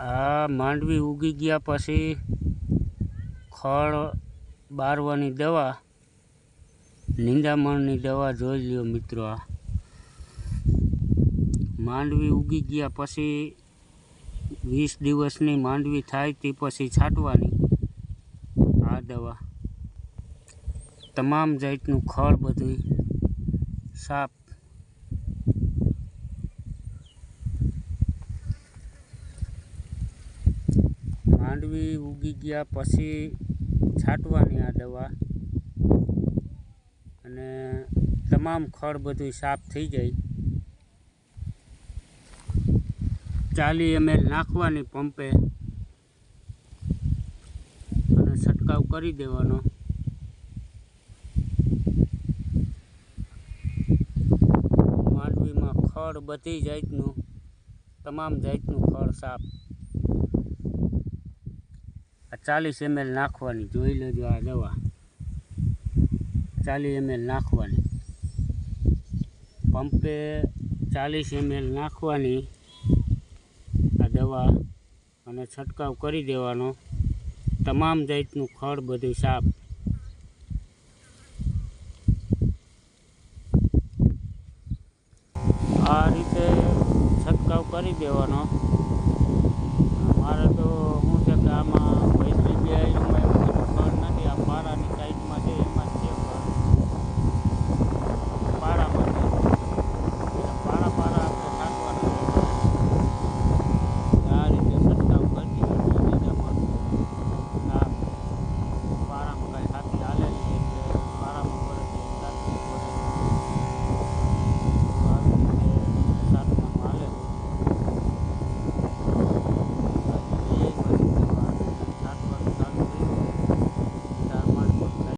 આ માંડવી ઉગી ગયા પછી ખળ બારવાની દવા, નિંદામણની દવા જોઈ લ્યો મિત્રો આ. માંડવી ઉગી ગયા પછી વીસ દિવસની માંડવી થાય તે પછી છાંટવાની આ દવા. તમામ જાતનું ખળ બધું સાફ માંડવી ઉગી ગયા પછી છાંટવાની આ દવા. અને તમામ ખળ બધું સાફ થઈ જાય. ચાલી એમએલ નાખવાની પંપે. અને છંટકાવ કરી દેવાનો. માંડવીમાં ખડ બધી જાતનું, તમામ જાતનું ખડ સાફ. આ ચાલીસ એમએલ નાખવાની, જોઈ લેજો આ દવા. ચાલીસ એમએલ નાખવાની. પંપે ચાલીસ એમએલ નાખવાની આ દવા અને છંટકાવ કરી દેવાનો. તમામ જાતનું ખડ બધું સાફ. આ રીતે છંટકાવ કરી દેવાનો.